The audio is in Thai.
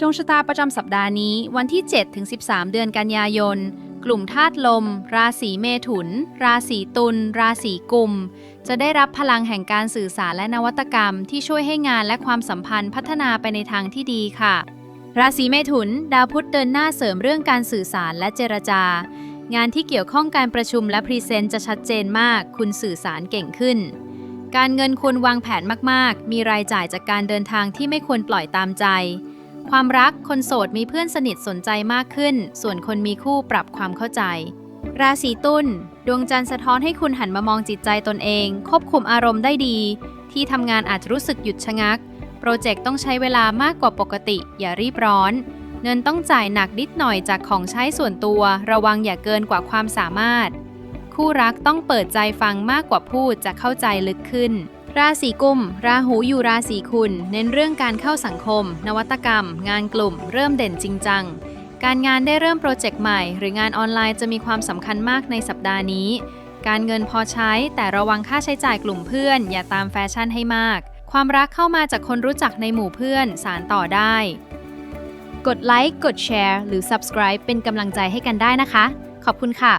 ดวงชะตาประจำสัปดาห์นี้วันที่7-13 เดือนกันยายน กลุ่มธาตุลม ราศีเมถุน ราศีตุล ราศีกุม จะได้รับพลังแห่งการสื่อสารและนวัตกรรม ที่ช่วยให้งานและความสัมพันธ์พัฒนาไปในทางที่ดีค่ะ ราศีเมถุน ดาวพุธเดินหน้าเสริมเรื่องการสื่อสารและเจรจา งานที่เกี่ยวข้องการประชุมและพรีเซนต์จะชัดเจนมาก คุณสื่อสารเก่งขึ้นการเงินควรวางแผนมาก ๆ มีรายจ่ายจากการเดินทางที่ไม่ควรปล่อยตามใจ ความรักคนโสดมีเพื่อนสนิทสนใจมากขึ้น ส่วนคนมีคู่ปรับความเข้าใจ ราศีตุลดวงจันทร์สะท้อนให้คุณหันมามองจิตใจตนเอง ควบคุมอารมณ์ได้ดี ที่ทำงานอาจจะรู้สึกหยุดชะงัก โปรเจกต์ต้องใช้เวลามากกว่าปกติ อย่ารีบร้อน เงินต้องจ่ายหนักนิดหน่อยจากของใช้ส่วนตัว ระวังอย่าเกินกว่าความสามารถ คู่รักต้องเปิดใจฟังมากกว่าพูดจะเข้าใจลึกขึ้น ราศีกุม ราหูอยู่ราศีคุณ เน้นเรื่องการเข้าสังคม นวัตกรรม งานกลุ่ม เริ่มเด่นจริงจัง การงานได้เริ่มโปรเจกต์ใหม่ หรืองานออนไลน์จะมีความสำคัญมากในสัปดาห์นี้ การเงินพอใช้แต่ระวังค่าใช้จ่ายกลุ่มเพื่อน อย่าตามแฟชั่นให้มาก ความรักเข้ามาจากคนรู้จักในหมู่เพื่อน สารต่อได้ กดไลค์ กดแชร์ หรือ subscribe เป็นกำลังใจให้กันได้นะคะ ขอบคุณค่ะ